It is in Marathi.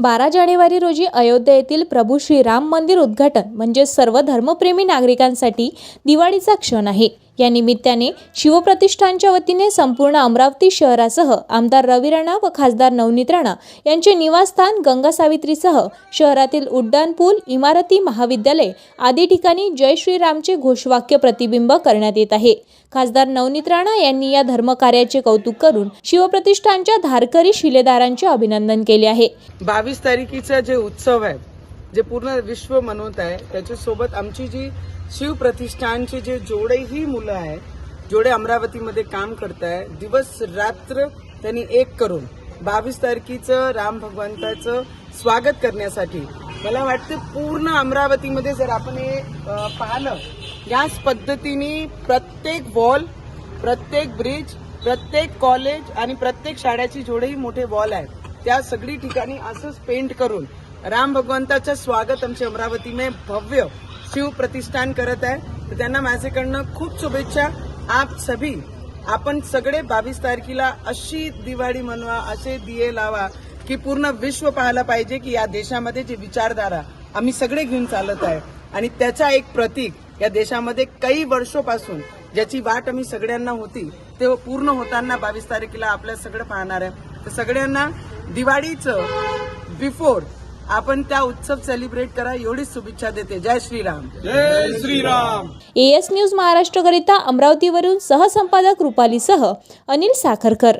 बारा जानेवारी रोजी अयोध्या येथील प्रभू श्रीराम मंदिर उद्घाटन म्हणजे सर्व धर्मप्रेमी नागरिकांसाठी दिवाळीचा क्षण आहे. या निमित्ताने शिवप्रतिष्ठानच्या वतीने संपूर्ण अमरावती शहरासह आमदार रवी राणा व खासदार नवनीत राणा यांचे निवासस्थान गंगा सावित्रीसह शहरातील उड्डाण पूल इमारती महाविद्यालय आदी ठिकाणी जय श्रीरामचे घोषवाक्य प्रतिबिंब करण्यात येत आहे. खासदार नवनीत राणा यांनी या धर्मकार्याचे कौतुक करून शिवप्रतिष्ठानच्या धारकरी शिलेदारांचे अभिनंदन केले आहे. बावीस तारखेचा जे उत्सव आहे जे पूर्ण विश्व मनवत आहे त्याच्यासोबत आमची जी शिवप्रतिष्ठानचे जे जेवढेही मुलं आहे जेवढे अमरावतीमध्ये काम करत आहे दिवस रात्र त्यांनी एक करून बावीस तारखेचं राम भगवंताचं स्वागत करण्यासाठी मला वाटतं पूर्ण अमरावतीमध्ये जर आपण हे पाहिलं याच पद्धतीने प्रत्येक वॉल प्रत्येक ब्रिज प्रत्येक कॉलेज आणि प्रत्येक शाळेची जेवढेही मोठे वॉल आहेत. त्या सगळी ठिकाणी असंच पेंट करून राम भगवंताचं स्वागत आमचे अमरावती में भव्य शिव प्रतिष्ठान करत आहे. तर त्यांना माझ्याकडनं खूप शुभेच्छा. आप सभी आपण सगळे बावीस तारखेला अशी दिवाळी मनवा असे दिये लावा की पूर्ण विश्व पाहायला पाहिजे की या देशामध्ये जी विचारधारा आम्ही सगळे घेऊन चालत आहे. आणि त्याचा एक प्रतीक या देशामध्ये काही वर्षोपासून ज्याची वाट आम्ही सगळ्यांना होती ते पूर्ण होताना बावीस तारखेला आपल्या सगळं पाहणार आहे. तर सगळ्यांना दिवाळीचं बिफोर आपण त्या उत्सव सेलिब्रेट करा एवढीच शुभेच्छा देते. जय श्रीराम. जय श्रीराम. एएस न्यूज महाराष्ट्रकरिता अमरावतीवरून सहसंपादक रुपालीसह अनिल साखरकर.